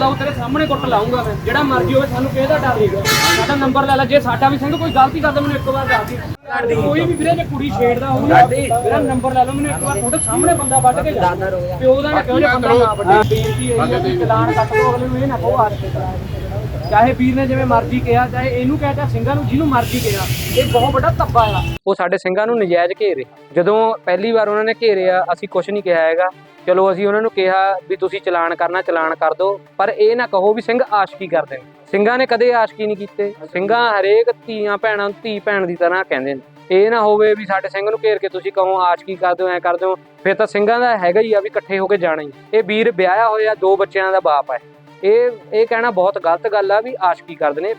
ਦਾ ਉਹ ਤੇਰੇ ਸਾਹਮਣੇ ਕੁੱਟ ਲਾਉਂਗਾ ਮੈਂ। ਜਿਹੜਾ ਮਰਜ਼ੀ ਹੋਵੇ ਸਾਨੂੰ ਕਿਹਦਾ ਡਰ ਨਹੀਂਗਾ ਸਾਡਾ ਨੰਬਰ ਲੈ ਲੈ, ਜੇ ਸਾਡਾ ਵੀ ਸਿੰਘ ਕੋਈ ਗਲਤੀ ਕਰਦਾ ਮੈਨੂੰ ਇੱਕ ਵਾਰ ਦੱਸ ਦੀ ਕੋਈ ਵੀ ਵੀਰੇ ਜੇ ਕੁੜੀ ਛੇੜਦਾ ਹੋਊਗਾ ਮੇਰਾ ਨੰਬਰ ਲੈ ਲਓ, ਮੈਨੂੰ ਇੱਕ ਵਾਰ ਤੁਹਾਡੇ ਸਾਹਮਣੇ ਬੰਦਾ ਵੱਢ ਕੇ ਜਾ ਪਿਓ ਦਾ ਨਾ ਕਿਉਂ ਜੇ ਬੰਦਾ ਨਾ ਵੱਢੇ। ਬੇਨਤੀ ਹੈ ਜੀ ਚਲਾਨ ਕੱਟ ਦੋ ਅਗਲੇ ਨੂੰ ਇਹ ਨਾ ਕਹੋ ਆਰ ਕੇ ਚਾਹੇ ਵੀਰ ਨੇ ਜਿਵੇਂ ਮਰਜ਼ੀ ਕਿਹਾ, ਚਾਹੇ ਇਹਨੂੰ ਕਹਿ ਸਿੰਘਾਂ ਨੂੰ, ਜਿਹਨੂੰ ਮਰਜ਼ੀ ਕਿਹਾ, ਇਹ ਬਹੁਤ ਵੱਡਾ ਧੱਬਾ ਆ। ਉਹ ਸਾਡੇ ਸਿੰਘਾਂ ਨੂੰ ਨਜਾਇਜ਼ ਘੇਰੇ। ਜਦੋਂ ਪਹਿਲੀ ਵਾਰ ਉਹਨਾਂ ਨੇ ਘੇਰਿਆ, ਅਸੀਂ ਕੁਝ ਨਹੀਂ ਕਿਹਾ ਹੈਗਾ। ਚਲੋ ਅਸੀਂ ਉਹਨਾਂ ਨੂੰ ਕਿਹਾ ਵੀ ਤੁਸੀਂ ਚਲਾਨ ਕਰਨਾ, ਚਲਾਨ ਕਰ ਦਿਓ, ਪਰ ਇਹ ਨਾ ਕਹੋ ਵੀ ਸਿੰਘ ਆਸ਼ਕੀ ਕਰਦੇ ਨੇ? ਸਿੰਘਾਂ ਨੇ ਕਦੇ ਆਸ਼ਕੀ ਨਹੀਂ ਕੀਤੇ? ਸਿੰਘਾਂ ਹਰੇਕ ਧੀਆਂ ਭੈਣਾਂ ਨੂੰ ਧੀ ਭੈਣ ਦੀ ਤਰ੍ਹਾਂ ਕਹਿੰਦੇ ਨੇ। ਇਹ ਨਾ ਹੋਵੇ ਵੀ ਸਾਡੇ ਸਿੰਘ ਨੂੰ ਘੇਰ ਕੇ ਤੁਸੀਂ ਕਹੋ ਆਸ਼ਕੀ ਕਰ ਦਿਓ ਐ ਕਰ ਦਿਓ ਫਿਰ ਤਾਂ ਸਿੰਘਾਂ ਦਾ ਹੈਗਾ ਹੀ ਆ ਵੀ ਇਕੱਠੇ ਹੋ ਕੇ ਜਾਣਾ ਹੀ ਇਹ ਵੀਰ ਵਿਆਹਿਆ ਹੋਇਆ, ਦੋ ਬੱਚਿਆਂ ਦਾ ਬਾਪ ਹੈ ਇਹ ਇਹ ਕਹਿਣਾ ਬਹੁਤ ਗਲਤ ਗੱਲ ਆ ਵੀ ਆਸ਼ਕੀ ਕਰਦੇ ਨੇ।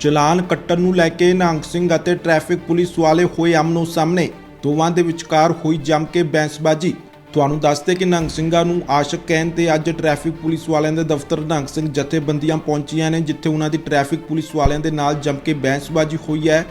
ਚਲਾਨ ਕੱਟਣ ਨੂੰ ਲੈ ਕੇ ਨਿਹੰਗ ਸਿੰਘ ਅਤੇ ਟ੍ਰੈਫਿਕ ਪੁਲਿਸ ਵਾਲੇ ਹੋਏ ਆਮਨੋ ਸਾਹਮਣੇ ਦੋਵਾਂ ਦੇ ਵਿਚਕਾਰ ਹੋਈ ਜੰਮ ਕੇ ਬੈਂਸਬਾਜੀ। ਤੁਹਾਨੂੰ ਦੱਸਦੇ ਕਿ ਨੰਗ ਸਿੰਘਾਂ ਨੂੰ ਆਸ਼ਕ ਕਹਿਣ ਤੇ ਅੱਜ ਟ੍ਰੈਫਿਕ ਪੁਲਿਸ ਵਾਲਿਆਂ ਦੇ ਦਫ਼ਤਰ ਨੰਗ ਸਿੰਘ ਜਥੇਬੰਦੀਆਂ ਪਹੁੰਚੀਆਂ ਨੇ, ਜਿੱਥੇ ਉਹਨਾਂ ਦੀ ਟ੍ਰੈਫਿਕ ਪੁਲਿਸ ਵਾਲਿਆਂ ਦੇ ਨਾਲ ਜੰਮ ਕੇ ਬਹਿਸਬਾਜ਼ੀ ਹੋਈ ਹੈ।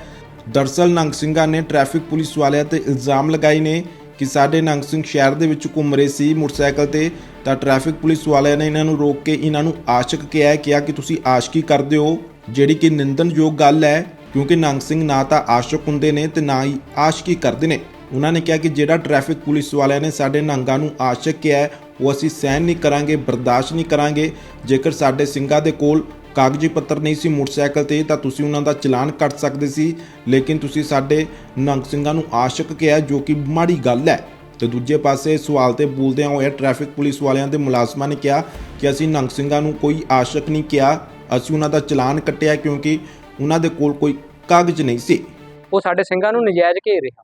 ਦਰਸਲ ਨੰਗ ਸਿੰਘਾਂ ਨੇ ਟ੍ਰੈਫਿਕ ਪੁਲਿਸ ਵਾਲਿਆਂ ਤੇ ਇਲਜ਼ਾਮ ਲਗਾਏ ਨੇ ਕਿ ਸਾਡੇ ਨੰਗ ਸਿੰਘ ਸ਼ਹਿਰ ਦੇ ਵਿੱਚ ਘੁੰਮ ਰਹੇ ਸੀ ਮੋਟਰਸਾਈਕਲ ਤੇ, ਤਾਂ ਟ੍ਰੈਫਿਕ ਪੁਲਿਸ ਵਾਲਿਆਂ ਨੇ ਇਹਨਾਂ ਨੂੰ ਰੋਕ ਕੇ ਇਹਨਾਂ ਨੂੰ ਆਸ਼ਕ ਕਿਹਾ ਕਿਹਾ ਕਿ ਤੁਸੀਂ ਆਸ਼ਕੀ ਕਰਦੇ ਹੋ, ਜਿਹੜੀ ਕਿ ਨਿੰਦਨਯੋਗ ਗੱਲ ਹੈ, ਕਿਉਂਕਿ ਨੰਗ ਸਿੰਘ ਨਾ ਤਾਂ ਆਸ਼ਕ ਹੁੰਦੇ ਨੇ ਤੇ ਨਾ ਹੀ ਆਸ਼ਕੀ ਕਰਦੇ ਨੇ। ਉਹਨਾਂ ਨੇ ਕਿਹਾ ਕਿ ਜਿਹੜਾ ਟ੍ਰੈਫਿਕ ਪੁਲਿਸ ਵਾਲਿਆਂ ਨੇ ਸਾਡੇ ਨੰਗਾਂ ਨੂੰ ਆਸ਼ਕ ਕਿਹਾ ਹੈ, ਉਹ ਅਸੀਂ ਸਹਿਣ ਨਹੀਂ ਕਰਾਂਗੇ, ਬਰਦਾਸ਼ਤ ਨਹੀਂ ਕਰਾਂਗੇ। ਜੇਕਰ ਸਾਡੇ ਸਿੰਘਾਂ ਦੇ ਕੋਲ ਕਾਗਜ਼ੀ ਪੱਤਰ ਨਹੀਂ ਸੀ ਮੋਟਰਸਾਈਕਲ ਤੇ, ਤਾਂ ਤੁਸੀਂ ਉਹਨਾਂ ਦਾ ਚਲਾਨ ਕੱਟ ਸਕਦੇ ਸੀ। ਲੇਕਿਨ ਤੁਸੀਂ ਸਾਡੇ ਨੰਗ ਸਿੰਘਾਂ ਨੂੰ ਆਸ਼ਕ ਕਿਹਾ ਜੋ ਕਿ ਮਾੜੀ ਗੱਲ ਹੈ। ਤੇ ਦੂਜੇ ਪਾਸੇ ਸਵਾਲ ਤੇ ਬੋਲਦਿਆਂ ਹੋਇਆ ਟ੍ਰੈਫਿਕ ਪੁਲਿਸ ਵਾਲਿਆਂ ਦੇ ਮੁਲਾਜ਼ਮਾਂ ਨੇ ਕਿਹਾ ਕਿ ਅਸੀਂ ਨੰਗ ਸਿੰਘਾਂ ਨੂੰ ਕੋਈ ਆਸ਼ਕ ਨਹੀਂ ਕਿਹਾ। ਅਸੀਂ ਉਹਨਾਂ ਦਾ ਚਲਾਨ ਕੱਟਿਆ ਕਿਉਂਕਿ ਉਹਨਾਂ ਦੇ ਕੋਲ ਕੋਈ ਕਾਗਜ਼ ਨਹੀਂ ਸੀ। ਉਹ ਸਾਡੇ ਸਿੰਘਾਂ ਨੂੰ ਨਜਾਇਜ਼ ਘੇਰ ਰਿਹਾ।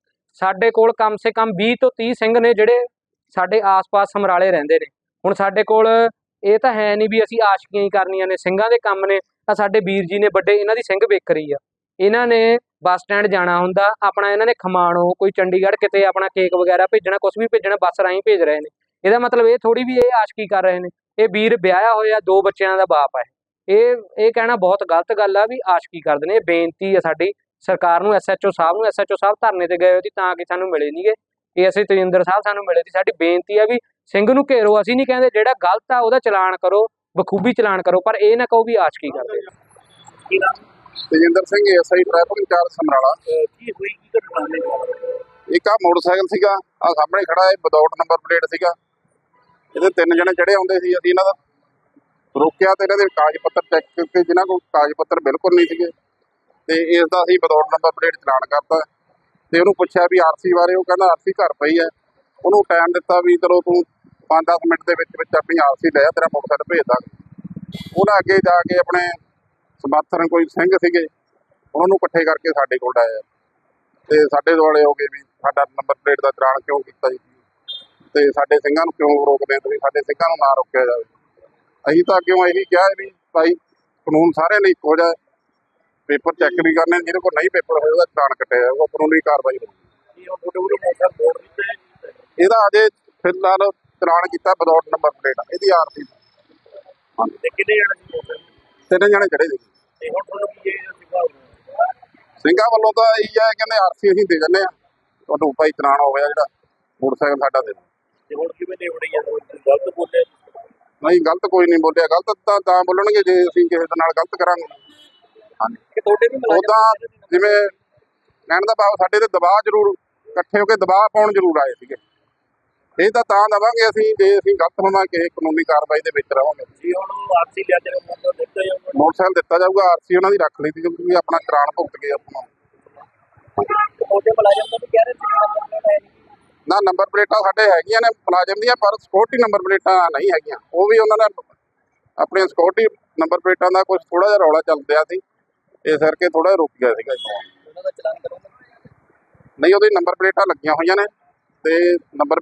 ਸਾਡੇ ਕੋਲ ਕਮ ਸੇ ਕਮ 20 ਤੋਂ 30 ਸਿੰਘ ਨੇ ਜਿਹੜੇ ਸਾਡੇ ਆਸ-ਪਾਸ ਸਮਰਾਲੇ ਰਹਿੰਦੇ ਨੇ। ਹੁਣ ਸਾਡੇ ਕੋਲ ਇਹ ਤਾਂ ਹੈ ਨਹੀਂ ਵੀ ਅਸੀਂ ਆਸ਼ਕੀਆਂ ਹੀ ਕਰਨੀਆਂ ਨੇ, ਸਿੰਘਾਂ ਦੇ ਕੰਮ ਨੇ, ਤਾਂ ਸਾਡੇ ਵੀਰ ਜੀ ਨੇ ਵੱਡੇ ਇਹਨਾਂ ਦੀ ਸਿੰਘ ਵੇਖਰੀ ਆ। ਇਹਨਾਂ ਨੇ ਬੱਸ ਸਟੈਂਡ ਜਾਣਾ ਹੁੰਦਾ, ਆਪਣਾ ਇਹਨਾਂ ਨੇ ਖਮਾਣੋ, ਕੋਈ ਚੰਡੀਗੜ੍ਹ ਕਿਤੇ ਆਪਣਾ ਕੇਕ ਵਗੈਰਾ ਭੇਜਣਾ ਕੁਝ ਵੀ ਭੇਜਣਾ, ਬੱਸ ਰਾਹੀਂ ਭੇਜ ਰਹੇ ਨੇ। ਇਹਦਾ ਮਤਲਬ ਇਹ ਥੋੜੀ ਵੀ ਇਹ ਆਸ਼ਕੀ ਕਰ ਰਹੇ ਨੇ। ਇਹ ਵੀਰ ਵਿਆਹਿਆ ਹੋਇਆ, ਦੋ ਬੱਚਿਆਂ ਦਾ ਬਾਪ ਹੈ। ਇਹ ਇਹ ਕਹਿਣਾ ਬਹੁਤ ਗਲਤ ਗੱਲ ਆ ਵੀ ਆਸ਼ਕੀ ਕਰਦੇ ਨੇ, ਇਹ ਬੇਨਤੀ ਆ ਸਾਡੀ ਸਰਕਾਰ ਨੂੰ ਐਸਐਚਓ ਸਾਹਿਬ ਨੂੰ ਐਸਐਚਓ ਸਾਹਿਬ ਧਰਨੇ ਤੇ ਗਏ ਹੋਏ ਸੀ ਤਾਂ ਕਿ ਸਾਨੂੰ ਮਿਲੇ ਨਹੀਂਗੇ ਇਹ ਅਸੀਂ ਤਜਿੰਦਰ ਸਾਹਿਬ ਸਾਨੂੰ ਮਿਲੇ ਸੀ। ਸਾਡੀ ਬੇਨਤੀ ਹੈ ਵੀ ਸਿੰਘ ਨੂੰ ਘੇਰੋ ਅਸੀਂ ਨਹੀਂ ਕਹਿੰਦੇ ਜਿਹੜਾ ਗਲਤ ਆ ਉਹਦਾ ਚਲਾਨ ਕਰੋ ਬਖੂਬੀ ਚਲਾਨ ਕਰੋ ਪਰ ਇਹ ਨਾ ਕਹੋ ਵੀ ਆਸ਼ਕੀ ਕਰਦੇ। Tejinder Singh SI traffic incharge Samrala. ਕੀ ਹੋਈ ਕੀ ਘਟਨਾ ਨੇ ਇੱਕ ਆ ਮੋਟਰਸਾਈਕਲ ਸੀਗਾ ਆ ਸਾਹਮਣੇ ਖੜਾ ਹੈ ਵਿਦਆਊਟ ਨੰਬਰ ਪਲੇਟ ਸੀਗਾ। ਇਹਦੇ ਤਿੰਨ ਜਣੇ ਚੜੇ ਆਉਂਦੇ ਸੀ ਅਸੀਂ ਇਹਨਾਂ ਦਾ। ਰੋਕਿਆ ਤੇ ਇਹਨਾਂ ਦੇ ਕਾਗਜ਼ ਪੱਤਰ ਚੈੱਕ ਕੀਤੇ ਜਿਨ੍ਹਾਂ ਕੋਲ ਕਾਗਜ਼ ਪੱਤਰ ਬਿਲਕੁਲ ਨਹੀਂ ਸੀਗੇ। ਤੇ ਇਸ ਦਾ ਅਸੀਂ ਵਿਦਆਊਟ ਨੰਬਰ ਪਲੇਟ ਚਲਾਨ ਕਰਤਾ ਤੇ ਉਹਨੂੰ ਪੁੱਛਿਆ ਵੀ ਆਰਸੀ ਬਾਰੇ, ਉਹ ਕਹਿੰਦਾ ਆਰਸੀ ਘਰ ਪਈ ਹੈ। ਉਹਨੂੰ ਟਾਈਮ ਦਿੱਤਾ ਵੀ ਚਲੋ ਤੂੰ 5-10 ਮਿੰਟ ਦੇ ਵਿੱਚ ਵਿੱਚ ਆਪਣੀ ਆਰਸੀ ਲੈ ਆ, ਤੇਰਾ ਮੋਟਰਸਾਈਕਲ ਭੇਜ ਦਾਂਗੇ। ਉਹਨਾਂ ਅੱਗੇ ਜਾ ਕੇ ਆਪਣੇ ਸਮਰਥਨ ਕੋਈ ਸਿੰਘ ਸੀਗੇ, ਉਹਨਾਂ ਨੂੰ ਇਕੱਠੇ ਕਰਕੇ ਸਾਡੇ ਕੋਲ ਆਏ ਤੇ ਸਾਡੇ ਦੁਆਲੇ ਹੋ ਗਏ ਵੀ ਸਾਡਾ ਨੰਬਰ ਪਲੇਟ ਦਾ ਚਲਾਨ ਕਿਉਂ ਕੀਤਾ ਜੀ? ਤੇ ਸਾਡੇ ਸਿੰਘਾਂ ਨੂੰ ਕਿਉਂ ਰੋਕਦੇ ਤੁਸੀਂ? ਸਾਡੇ ਸਿੰਘਾਂ ਨੂੰ ਨਾ ਰੋਕਿਆ ਜਾਵੇ। ਅਸੀਂ ਤਾਂ ਕਿਉਂ ਇਹੀ ਕਿਹਾ ਵੀ ਭਾਈ ਕਾਨੂੰਨ ਸਾਰੇ ਲਈ ਇੱਕੋ ਜਿਹਾ ਹੈ। ਪੇਪਰ ਚੈੱਕ ਵੀ ਕਰਨੇ ਜਿਹਦੇ ਕੋਲ ਨਹੀਂ ਪੇਪਰ ਹੋਏ ਉਹਦਾ ਚਲਾਨ ਕੱਟਿਆ ਜਾਊਗਾ ਕਾਨੂੰਨੀ ਕਾਰਵਾਈ ਹੋਊਗੀ? ਇਹਦਾ ਅਜੇ ਫਿਲਹਾਲ ਚਲਾਨ ਕੀਤਾ ਵਿਦਆਊਟ ਨੰਬਰ ਪਲੇਟ ਇਹਦੀ ਆਰਸੀ ਤਿੰਨ ਜਣੇ ਚੜੇ ਸਿਖਾ ਸਿੰਘਾਂ ਵੱਲੋਂ ਤਾਂ ਇਹੀ ਹੈ ਕਹਿੰਦੇ ਆਰਸੀ ਅਸੀਂ ਦੇ ਦਿੰਦੇ ਆ। ਤੁਹਾਨੂੰ ਭਾਈ ਚਲਾਨ ਹੋ ਗਿਆ ਜਿਹੜਾ ਮੋਟਰਸਾਈਕਲ ਸਾਡਾ ਦੇ ਦਿਓ। ਤੇ ਹੁਣ ਕਿਵੇਂ ਨਿਬੜੀ ਆ? ਗਲਤ ਬੋਲੇ ਨਹੀਂ ਗਲਤ ਕੋਈ ਨਹੀਂ ਬੋਲਿਆ। ਗਲਤ ਤਾਂ ਤਾਂ ਬੋਲਣਗੇ ਜੇ ਅਸੀਂ ਕਿਸੇ ਦੇ ਨਾਲ ਗਲਤ ਕਰਾਂਗੇ। ਕਿ ਤੁਹਾਡੇ ਵੀ ਮੁਲਾਜ਼ਮ ਉਦਾਂ ਜਿਵੇਂ ਕਹਿਣ ਦਾ ਭਾਵ ਸਾਡੇ ਤੇ ਦਬਾਅ ਜ਼ਰੂਰ ਇਕੱਠੇ ਹੋ ਕੇ ਦਬਾਅ ਪਾਉਣ ਜ਼ਰੂਰ ਆਏ ਸੀਗੇ। ਇਹ ਤਾਂ ਤਾਂ ਦਵਾਂਗੇ ਅਸੀਂ ਜੇ ਅਸੀਂ ਗਲਤ ਹੋਵਾਂਗੇ ਕਾਨੂੰਨੀ ਕਾਰਵਾਈ ਦੇ ਵਿੱਚ ਰਹਾਂਗੇ ਜੀ ਹੁਣ ਆਰਸੀ ਲਿਆ ਜਾਊਗਾ। ਮੋਟਰਸਾਈਕਲ ਦਿੱਤਾ ਜਾਊਗਾ ਆਰਸੀ ਉਹਨਾਂ ਦੀ ਰੱਖ ਲਈ ਸੀ ਕਿਉਂਕਿ ਆਪਣਾ ਚਲਾਨ ਭੁਗਤ ਗਏ ਆਪਣਾ ਨਾ। ਨੰਬਰ ਪਲੇਟਾਂ ਸਾਡੇ ਹੈਗੀਆਂ ਨੇ ਮੁਲਾਜ਼ਮ ਦੀਆਂ ਪਰ ਸਿਕਿਉਰਿਟੀ ਨੰਬਰ ਪਲੇਟਾਂ ਨਹੀਂ ਹੈਗੀਆਂ। ਉਹ ਵੀ ਉਹਨਾਂ ਨੇ ਆਪਣੀਆਂ ਸਿਕਿਉਰਿਟੀ ਨੰਬਰ ਪਲੇਟਾਂ ਦਾ ਕੁਝ ਥੋੜਾ ਜਿਹਾ ਰੌਲਾ ਚੱਲ ਰਿਹਾ ਸੀ। ਇਸ ਕਰਕੇ ਥੋੜਾ ਰੁਕ ਗਿਆ ਸੀਗਾ ਜੀ। ਨਹੀਂ ਉਹਦੀ ਨੰਬਰ ਪਲੇਟਾਂ ਲੱਗੀਆਂ ਹੋਈਆਂ ਨੇ ਤੇ ਨੰਬਰ